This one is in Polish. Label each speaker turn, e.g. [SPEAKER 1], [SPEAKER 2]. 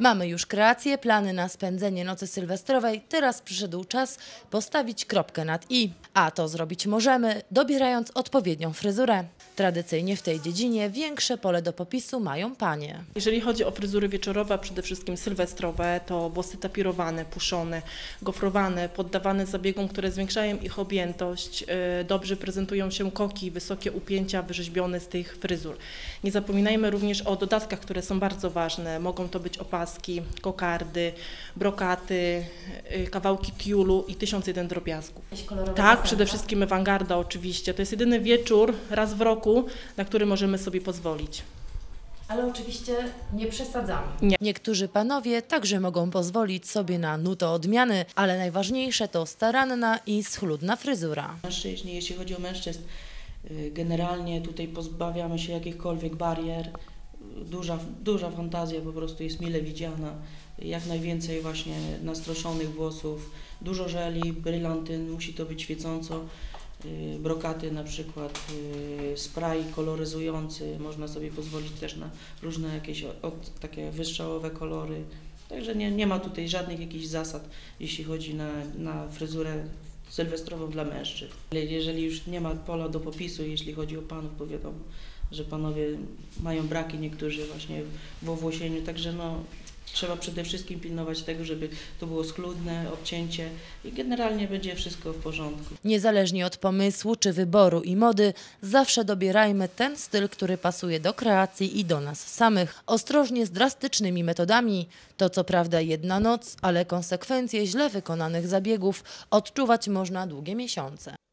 [SPEAKER 1] Mamy już kreacje, plany na spędzenie nocy sylwestrowej, teraz przyszedł czas postawić kropkę nad i. A to zrobić możemy, dobierając odpowiednią fryzurę. Tradycyjnie w tej dziedzinie większe pole do popisu mają panie.
[SPEAKER 2] Jeżeli chodzi o fryzury wieczorowe, a przede wszystkim sylwestrowe, to włosy tapirowane, puszone, gofrowane, poddawane zabiegom, które zwiększają ich objętość. Yy, Dobrze prezentują się koki, wysokie upięcia wyrzeźbione z tych fryzur. Nie zapominajmy również o dodatkach, które są bardzo ważne. Mogą to być opaski, kokardy, brokaty, yy, kawałki tiulu i tysiąc jeden drobiazgów. Tak, przede wszystkim awangarda oczywiście. To jest jedyny wieczór raz w roku, na który możemy sobie pozwolić.
[SPEAKER 1] Ale oczywiście nie przesadzamy.
[SPEAKER 2] Nie.
[SPEAKER 1] Niektórzy panowie także mogą pozwolić sobie na nuto odmiany, ale najważniejsze to staranna i schludna fryzura.
[SPEAKER 3] Mężczyźni, jeśli chodzi o mężczyzn, y, generalnie tutaj pozbawiamy się jakichkolwiek barier. Duża, duża fantazja po prostu jest mile widziana. Jak najwięcej właśnie nastroszonych włosów, dużo żeli, brylantyn, musi to być świecąco. Y, Brokaty na przykład, y, spray koloryzujący, można sobie pozwolić też na różne jakieś od, takie wysтрzałowe kolory. Także nie, nie ma tutaj żadnych jakichś zasad, jeśli chodzi na, na fryzurę sylwestrową dla mężczyzn. Jeżeli już nie ma pola do popisu, jeśli chodzi o panów, bo wiadomo, że panowie mają braki niektórzy właśnie w owłosieniu, także no, trzeba przede wszystkim pilnować tego, żeby to było schludne, obcięcie i generalnie będzie wszystko w porządku.
[SPEAKER 1] Niezależnie od pomysłu czy wyboru i mody, zawsze dobierajmy ten styl, który pasuje do kreacji i do nas samych. Ostrożnie z drastycznymi metodami. To co prawda jedna noc, ale konsekwencje źle wykonanych zabiegów odczuwać można długie miesiące.